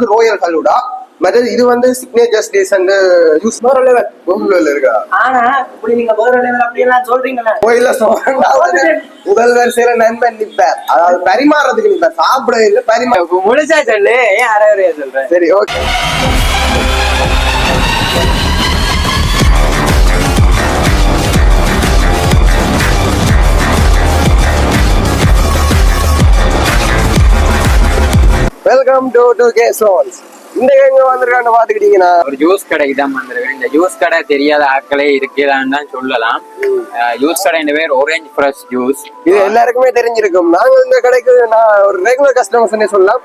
Royal falooda மற்றது இது வந்து சிக்னேச்சர் டேஸ் அண்ட் யூஸ் வேற லெவல் கோகுலில் இருக்கா? ஆனா இப்படி நீங்க வேற லெவல் அப்படி எல்லாம் சொல்றீங்களே. கோயில்ல சொல்றாங்க முதல் வரிசையில நண்பன் நிப்பார். அதாவது பரிமாறதுக்கு நிப்பார். சாப்பிட இல்ல பரிமாற முழுசா சொல்லு ஏன் அரை அரையா சொல்றேன்? சரி okay welcome to two K Ceylons இந்த எங்க வந்திருக்கான்னு பாத்துக்கிட்டீங்கன்னா ஒரு ஜூஸ் கடைக்கு தான் வந்திருக்கேன். இந்த ஜூஸ் கடை தெரியாத ஆட்களே இருக்கலான்னு தான் சொல்லலாம். ஜூஸ் கடை பேர் orange ஃப்ரெஷ் ஜூஸ் இது எல்லாருக்குமே தெரிஞ்சிருக்கும். நாங்க இந்த கடைக்கு நான் ஒரு ரெகுலர் கஸ்டமர்ஸ் சொல்லலாம்.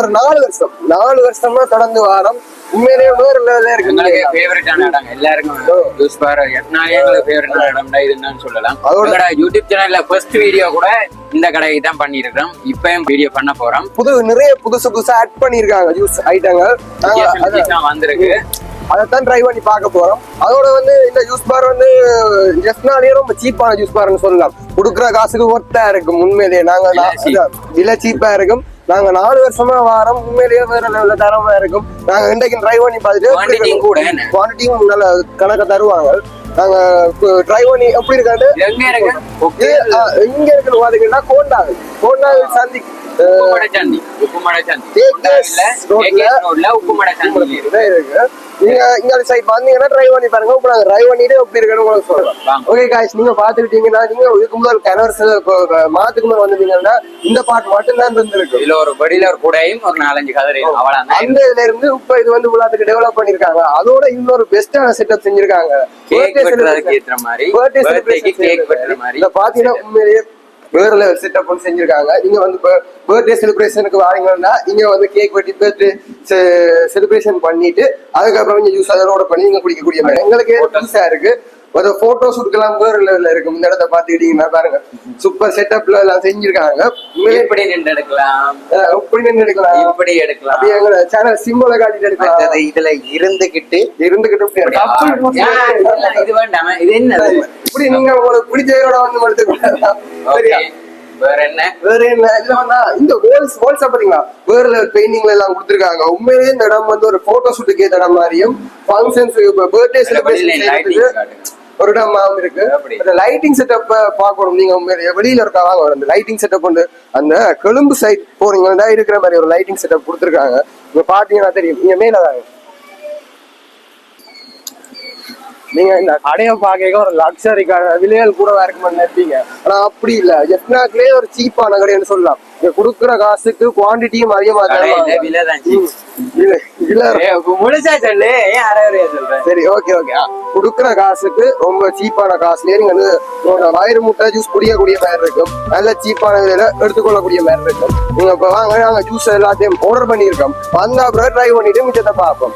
ஒரு நாலு வருஷம் நாலு வருஷமா தொடர்ந்து வாரம் உண்மையிலேயே வேற லெவல்ல இருக்கு ஃபேவரட்டான இடம் எல்லாருக்கும் ஜூஸ் பார் எட்னாலே எங்களுக்கு ஃபேவரட்டான இடம் தான் இதுன்னு சொல்லலாம். அதோட- யூடியூப் சேனல்ல ஃபர்ஸ்ட் வீடியோ கூட இந்த கடைக்கு தான் பண்ணிருக்கோம் இப்பயும் வீடியோ பண்ண போறோம். புது நிறைய புதுசு புதுசா ஆட் பண்ணிருக்காங்க ஜூஸ் ஐட்டங்கள் வந்திருக்கு. அதைத்தான் ட்ரை பண்ணி பார்க்க போறோம். அதோட வந்து இந்த ஜூஸ் பார் வந்து ஜஸ்ட்னாலே ரொம்ப சீப்பான ஜூஸ் பார்னு சொல்லலாம். கொடுக்குற காசுக்கு ஒர்த்தா இருக்கும் உண்மையிலேயே. நாங்க விலை சீப்பா இருக்கும். நாங்க நாலு வருஷமா வாரம் உண்மையிலேயே வேற லெவல்ல தரமா இருக்கும். நாங்க இன்றைக்கு ட்ரை பண்ணி Quantity கூட? பார்த்துட்டு குவான்டிட்டியும் நல்ல கணக்க தருவாங்க. நாங்க ட்ரை பண்ணி எப்படி இருக்காண்டு எங்க இருக்கு? இங்க இருக்குன்னு பாத்தீங்கன்னா கோண்டாவில். கோண்டாவில் சந்தி உப்புமடை சந்தி. உப்புமடை சந்தி. KKS கோண்டாவில ரோட்ல- KKS ரோட்ல உப்புமடை சந்தி இருக்கு இருக்கு. நீங்க சைட் வந்தீங்கன்னா ட்ரை பண்ணி பாருங்க. நாங்க ட்ரை பண்ணிட்டு எப்படி இருக்குன்னு உங்களுக்கு வாங்க. ஓகே காய்ஸ் நீங்க பாத்துக்கிட்டீங்கன்னா நீங்க இதுக்கு முதல் கனவர்ஸ் மாத்துக்கு முதல் வந்தீங்கன்னா இந்த பாட்டு மட்டும் தான் இருந்திருக்கு இதுல ஒரு படியில ஒரு கூடையும் ஒரு நாலஞ்சு கதிரை அவ்வளவுதான். அந்த இதுல இருந்து இப்ப இது வந்து உள்ளாத்துக்கு டெவலப் பண்ணிருக்காங்க அதோட இன்னொரு பெஸ்டான செட்டப் செஞ்சிருக்காங்க. கேக் வெட்டுறதுக்கு ஏற்ற மாதிரி. கேக் வெட்டுற மாதிரி. பாத்தீங்கன்னா உண்மையிலேயே வேற லெவல் செட்டப் ஒன்று செஞ்சிருக்காங்க. நீங்க வந்து பர்த்டே செலிப்ரேஷனுக்கு வாரீங்கன்னா இங்க வந்து கேக் வெட்டி பர்த்டே செலிப்ரேஷன் பண்ணிட்டு அதுக்கப்புறம் நீங்க ஜூஸ் அதோட பண்ணி நீங்க குடிக்கக்கூடிய எங்களுக்கு புதுசா இருக்கு. ஒரு போட்டோ ஷூட்டுக்கெல்லாம் வேற லெவல்ல இருக்கும். இந்த இடத்த பாத்துக்கிட்டீங்கன்னா பாருங்க. சூப்பர் செட்டப்ல எல்லாம் செஞ்சிருக்காங்க. இப்படி நின்று எடுக்கலாம். இப்படி நின்று எடுக்கலாம். இப்படி எடுக்கலாம். அப்படியே எங்களோட சேனல் சிம்பிளை காட்டிட்டு எடுக்கலாம். இதுல இருந்துகிட்டு இருந்துகிட்டு இது வேண்டாம. இது என்னது இப்படி நீங்க உங்களுக்கு பிடிச்சதோட வந்து எடுத்துக்கலாம் சரியா? வேற என்ன? வேற என்ன? வந்தா இந்த வேல்ஸ் வால்ஸ் பாத்தீங்களா வேற லெவல் பெயிண்டிங்ல எல்லாம் கொடுத்துருக்காங்க. உண்மையிலேயே இந்த இடம் வந்து ஒரு போட்டோ ஷூட்டுக்கு ஏத்த இடம் மாதிரியும் ஃபங்க்ஷன்ஸ் பர்த்டே செலிப்ரேஷன். ஒரு இடமாவும் இருக்கு. அந்த லைட்டிங் செட்டப் பார்க்கணும். நீங்க வெளியில இருக்கா? வாங்க அந்த லைட்டிங் செட்டப் வந்து அந்த கொழும்பு சைட் போறீங்கன்னா இருக்கிற மாதிரி ஒரு லைட்டிங் செட்டப் கொடுத்துருக்காங்க. இங்க பாத்தீங்கன்னா தெரியும். நீங்க மேல வாங்க நீங்க இந்த கடையை பார்க்க ஒரு லக்ஸரி விலைகள் கூட இருக்குமான்னு நினைப்பீங்க? ஆனா அப்படி இல்ல. எஃப்னாக்லயே ஒரு சீப்பான கடைன்னு சொல்லலாம். இங்க கொடுக்குற காசுக்கு குவான்டிட்டியும் அதிகமா சரி ஓகே ஓகே கொடுக்குற காசுக்கு ரொம்ப சீப்பான காசுலயே நீங்க வந்து வயிறு முட்டை ஜூஸ் குடிக்கக்கூடிய மாதிரி இருக்கும். நல்ல சீப்பான விலையில எடுத்துக்கொள்ளக்கூடிய மாதிரி இருக்கும். நீங்க இப்ப வாங்க நாங்க ஜூஸ் எல்லாத்தையும் ஆர்டர் பண்ணியிருக்கோம். வந்த அப்புறம் ட்ரை பண்ணிட்டு மிச்சத்தை பார்ப்போம்.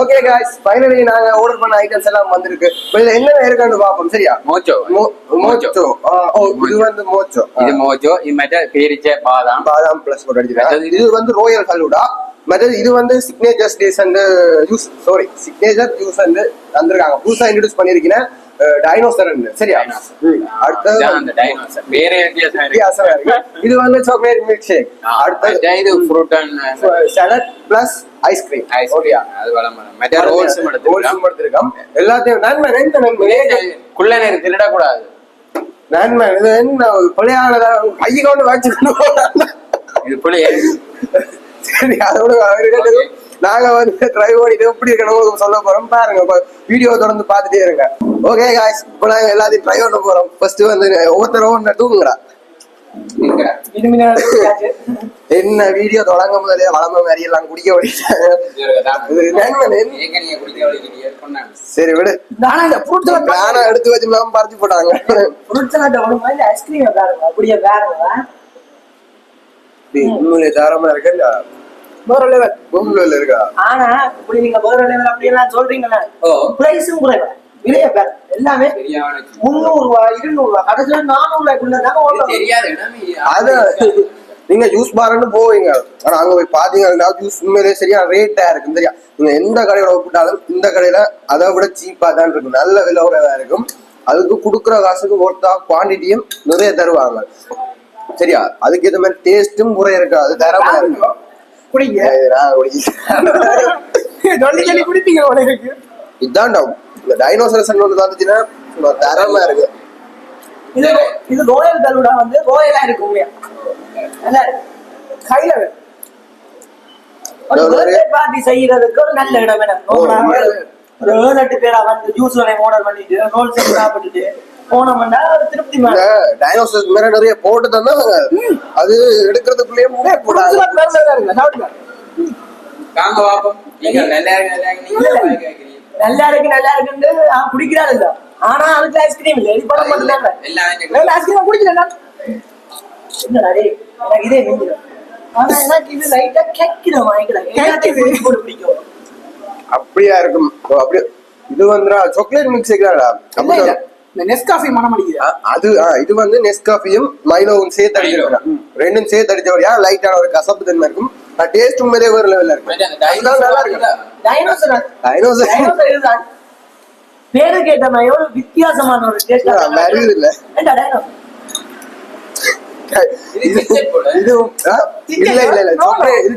ஓகே காய்ஸ் ஃபைனலி நாங்க ஆர்டர் பண்ண ஐட்டம்ஸ் எல்லாம் வந்திருக்கு. இதுல என்னென்ன இருக்குன்னு பார்ப்போம். சரியா? மோச்சோ. மோச்சோ ஓ இது வந்து மோச்சோ. இது மோச்சோ இது மற்ற பேரிச்ச பாதாம். பாதாம் பிளஸ் போட்டு அடிச்சிருக்காங்க. இது. வந்து ரோயல் ஃபலூடா மற்றது இது வந்து signature dates and juice sorry signature juice வந்து தந்திருக்காங்க புதுசா இன்ட்ரடியூஸ் பண்ணிருக்கீங்க டைனோசர் சரியா. அடுத்தது இதான் அந்த டைனோசர் பேரே வித்தியாசம் இருக்கு இது வந்து சாக்லேட் மில்க் ஷேக் அடுத்தது இது fruit and salad plus ice cream ice ஓகேயா அது வளம்பரம் மற்ற ரோல்ஸும் எடுத்துக்கலாம். எடுத்திருக்கோம் எல்லாத்தையும் நன்மை ரெண்டு நன்மை. குள்ள நேரம் திருடக்கூடாது. நன்மை இது என்ன பிள்ளையானதா கையை கொண்டு வச்சுக்கொண்டு போறாங்க. இது புளிய சரி அதோட இருக்கட்டும். நாங்க வந்து ட்ரை பண்ணிட்டு எப்படி இருக்கணும் சொல்ல போறோம். பாருங்க வீடியோ தொடர்ந்து பார்த்துட்டே இருங்க. ஓகே காய்ஸ் இப்போ நாங்க எல்லாத்தையும் ட்ரை பண்ண போறோம். ஃபர்ஸ்ட் வந்து ஒவ்வொருத்தரும் ஒன்று தூங்குங்கடா. என்ன வீடியோ தொடங்க முதலே வளர்ந்த மாதிரி எல்லாம் குடிக்க நன்மை. சரி விடு. நானா இந்த ஃப்ரூட் நானா எடுத்து வச்சு மேம் பறிச்சு போட்டாங்க. ஃப்ரூட் சலாட் மாதிரி ஐஸ்கிரீம் அப்படியே உண்மையிலே தாரமா இருக்கு வேற லெவல் பொங்கல் இருக்கா? ஆனா இப்படி நீங்க வேற லெவல் அப்படி எல்லாம் சொல்றீங்களே ஓ. பிரைஸும் குறைவு. விலைய பாரு எல்லாமே முந்நூறு ரூபாய் இருநூறு ரூபாய் கடைசியில நானூறு ரூபாய்க்குள்ள தெரியாத அது நீங்க ஜூஸ் பார்னு போவீங்க. ஆனா அங்க போய் பாத்தீங்கன்னா ஜூஸ் உண்மையிலே சரியா ரேட்டா இருக்கும் சரியா? நீங்க எந்த கடையில ஒப்பிட்டாலும் இந்த கடையில அதை விட சீப்பா தான் இருக்கும். நல்ல விலை உறவா இருக்கும். அதுக்கு கொடுக்குற காசுக்கு ஒருத்தா குவான்டிட்டியும் நிறைய தருவாங்க. சரியா? அதுக்கு ஏற்ற மாதிரி டேஸ்ட்டும் முறை இருக்காது தரமா இருக்கும் குடிங்க. சொல்லி சொல்லி குடிப்பீங்க இருக்கு. இதான் டவுன் இந்த டைனோசரஸ் ஒன்று வந்துச்சுன்னா சும்மா தரமா இருக்கு. இது இது ரோயல் கல்லுடா வந்து ரோயலா இருக்கு உண்மையா? நல்லா கையில செய்யறதுக்கு ஒரு நல்ல இடம் வேணும். ஒரு ஏழு எட்டு பேரா வந்து ஜூஸ் வரையும் ஆர்டர் பண்ணிட்டு ரோல் செட் போனோம்னா ஒரு திருப்தி மேடம் டைனோசரஸ் மேல நிறைய போட்டு தந்தாங்க அது எடுக்கிறதுக்குள்ளேயே மூணு போடாது. நீங்க நல்லா இருக்கு, நல்லா இருக்கு, நல்லா இருக்குன்னு குடிக்கிறாரு இல்ல. ஆனா அதுக்கு ஐஸ்கிரீம் இல்ல. இது படம் மட்டும் ஐஸ்கிரீம் குடிக்கல என்னடா டேய் எனக்கு இதே மிஞ்சிடும் ஆனா எனக்கு இது லைட்டா எல்லாத்தையும் போட்டு பிடிக்கும் அப்படியா இருக்கும். அப்படியே. இது வந்துடா சாக்லேட் மிக்ஸ் இல்ல. இந்த நெஸ்காஃபி மனம் அடிக்குது அது இது வந்து நெஸ்காஃபியும் மைலோவும் சேர்த்து அடிச்சிருக்கா ரெண்டும் சேர்த்து அடிச்சவரையா லைட்டான ஒரு கசப்பு தன்மை இருக்கும். டேஸ்ட் உண்மையிலே வேற லெவல்ல இருக்கும். அதுதான் நல்லா இருக்கு டைனோசர் டைனோசர் டைனோசர் இதுதான். பேரு கேட்ட மாதிரி ஒரு வித்தியாசமான ஒரு டேஸ்ட் வருது இல்ல. இது இல்ல இல்ல இல்ல.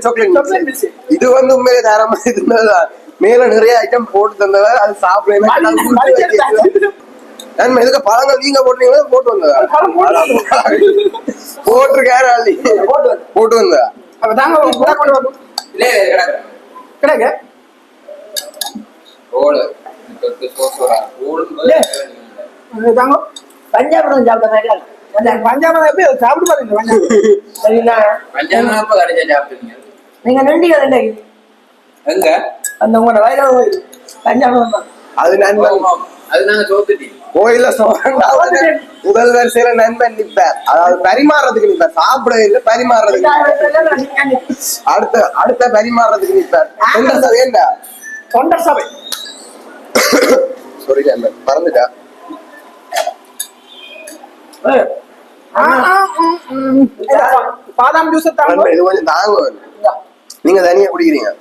சாக்லேட். இது வந்து உண்மையிலே தரமா இருந்ததுதான் மேல நிறைய ஐட்டம் போட்டு தந்தவர் அது சாப்பிடலாம் நன்மை இதுக்கு பழங்கள் நீங்க போட்டீங்களா போட்டு வந்ததா? போட்டிருக்காரு அள்ளி போட்டு வந்து. போட்டு வந்ததா. கிடக்கு. பஞ்சாபம் சாப்பிட்ட பஞ்சாபம் எப்படி சாப்பிட்டு பாருங்க சரிங்களா? சாப்பிட்டீங்க. நீங்க நண்டிங்க ரெண்டு எங்க? அந்த உங்களோட வயல பஞ்சாபம் தான். அது நண்பன் ஆமா. அது நாங்க சோத்துட்டீங்க. கோயில முதல் வரிசையில நண்பன் நிப்பார் அதாவது பரிமாறுறதுக்கு நிப்பார் சாப்பிட இல்ல பரிமாறுறதுக்கு நிப்பார். அடுத்த அடுத்த பரிமாறுறதுக்கு நிப்பார் எந்த சபை என்ன? தொண்டர் சபை. சாரி நண்பன். மறந்துட்டா? பாதாம் ஜூஸ் இது கொஞ்சம் தாங்க. நீங்க தனியா குடிக்கிறீங்க?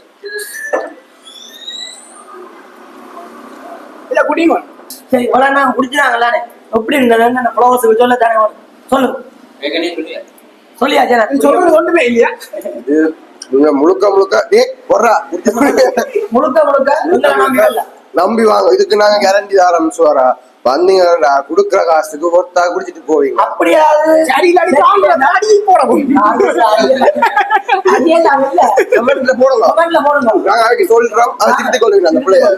இல்ல குடிங்க. சரி நான் குடிச்சாங்களே எப்படி இருந்ததுன்னு அந்த ஃப்ளவர்ஸுக்கு சொல்ல தானே நீ சொல்லியா? சொல்லியாச்சே நான் சொல்றது ஒண்ணுமே இல்லையா? முழுக்க முழுக்க டே பொறா முழுக்க முழுக்க நம்பி வாங்க. இதுக்கு நாங்க கேரண்டி தர ஆரம்பிச்சுவாரா? வந்தீங்கன்னா குடுக்குற காசுக்கு ஒருத்தா குடிச்சிட்டு போவீங்க. அப்படியாது சரி அடி போட அதெல்லாம் இல்ல கமெண்ட்ல போடுங்க. கமெண்ட்ல போடுங்க. நாங்க அதுக்கு சொல்றோம். அதை திருத்திக் கொள்ளுங்க அந்த பிள்ளைய.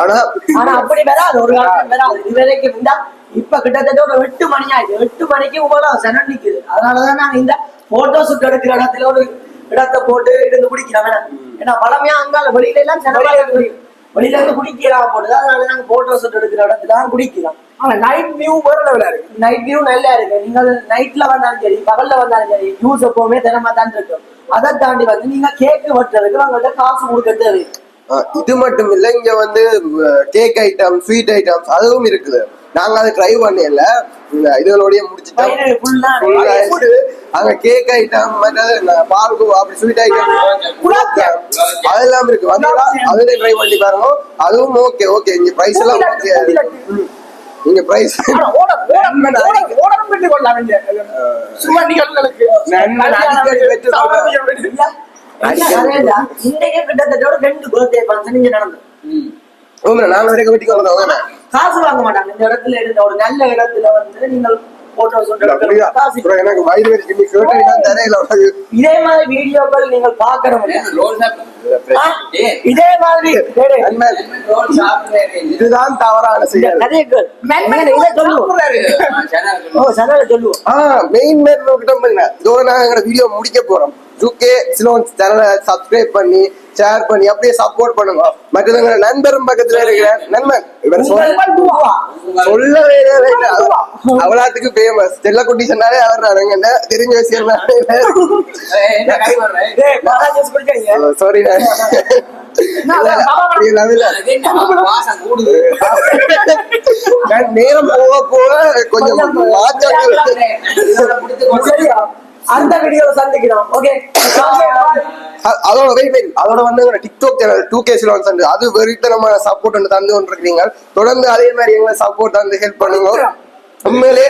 ஆனா ஆனா அப்படி வராது ஒரு காலத்துல வராது. இது வரைக்கும் இருந்தா இப்ப கிட்டத்தட்ட ஒரு எட்டு மணி ஆயிடுச்சு. எட்டு மணிக்கு இவ்வளவு சனம் நிக்குது. அதனாலதான் நாங்க இந்த போட்டோ ஷூட் எடுக்கிற இடத்துல ஒரு இடத்தை போட்டு இருந்து குடிக்கிறோம். ஏன்னா பழமையா அங்கால வெளியில எல்லாம் வெளியில இருந்து. குடிக்கலாம் போடுது அதனால நாங்க போட்டோ ஷூட் எடுக்கிற இடத்துல தான் குடிக்கிறோம். ஆனா நைட் வியூ வேற லெவலா இருக்கு. நைட் வியூ நல்லா இருக்கு. நீங்க நைட்ல வந்தாலும் சரி பகல்ல வந்தாலும் சரி ஜூஸ் எப்பவுமே தினமா தான் இருக்கும். அதை தாண்டி வந்து நீங்க கேக்கு வெட்டுறதுக்கு அவங்கள்ட்ட காசு கொடுக்க தேவை இது மட்டும் இல்ல இங்க வந்து கேக் ஐட்டம் ஸ்வீட் ஐட்டம்ஸ் அதுவும் இருக்குது. நாங்க அதை ட்ரை பண்ணல இதுகளோடய முடிச்சிட்டோம். அங்க கேக் ஐட்டம் பால்கோ அப்படி ஸ்வீட் ஐட்டம். அதெல்லாம் இருக்கு. வந்தீங்களா? அதுல ட்ரை பண்ணி பாருங்க. அதுவும் ஓகே ஓகே இங்க பிரைஸ் எல்லாம் ஓகே இங்க பிரைஸ் அடிக்கடி வெற்றி இன்னைக்கு கிட்டத்தட்ட ரெண்டு இங்க நடந்தது. வரைக்கும் வெட்டி கொண்டு காசு வாங்க மாட்டாங்க. இந்த இடத்துல இருந்த ஒரு நல்ல இடத்துல வந்து நீங்கள் இதே மாதிரி வீடியோக்கள் நீங்கள் ஏன்? இதே மாதிரி. இதுதான் தவறான செயல். சொல்லுவோம். மெயின் மேட் கிட்ட இதோட நாங்க வீடியோ முடிக்க போறோம். யூகே சிலோன் சேனலை சப்ஸ்கிரைப் பண்ணி ஷேர் பண்ணி அப்படியே சப்போர்ட் பண்ணுங்க. மற்றது எங்க நண்பரும் பக்கத்துல இருக்கிற நண்பன் இவர். சொல்லவே இல்லை அவ்வளோத்துக்கு ஃபேமஸ் செல்லக்குட்டி சொன்னாலே அவர் நாங்க தெரிஞ்ச விஷயம் கை. சாரி. நேரம் போக போக கொஞ்சம் அடுத்த வீடியோல சந்திக்கிறோம் ஓகே அதோட வெயிட் அதோட வந்து TikTok channel two K Ceylons அது வெறித்தனமான சப்போர்ட் ஒன்று தந்து கொண்டிருக்கீங்க தொடர்ந்து அதே மாதிரி எங்களை சப்போர்ட் தந்து ஹெல்ப் பண்ணுங்க. உண்மையிலே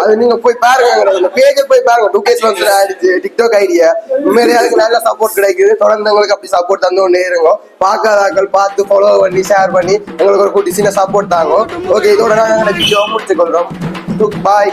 அது நீங்க போய் பாருங்க அந்த பேஜை போய் பாருங்க. டூ கே சிலோன்ஸ் ஆயிடுச்சு. டிக்டாக் ஐடியா உண்மையிலேயே அதுக்கு நல்ல சப்போர்ட் கிடைக்குது. தொடர்ந்து உங்களுக்கு அப்படி சப்போர்ட் தந்து கொண்டே இருங்க. பார்க்காதாக்கள் பார்த்து ஃபாலோ பண்ணி ஷேர் பண்ணி எங்களுக்கு ஒரு குட்டி சின்ன சப்போர்ட் தாங்க. ஓகே இதோட நாங்கள் வீடியோ முடிச்சுக்கொள்றோம். பாய்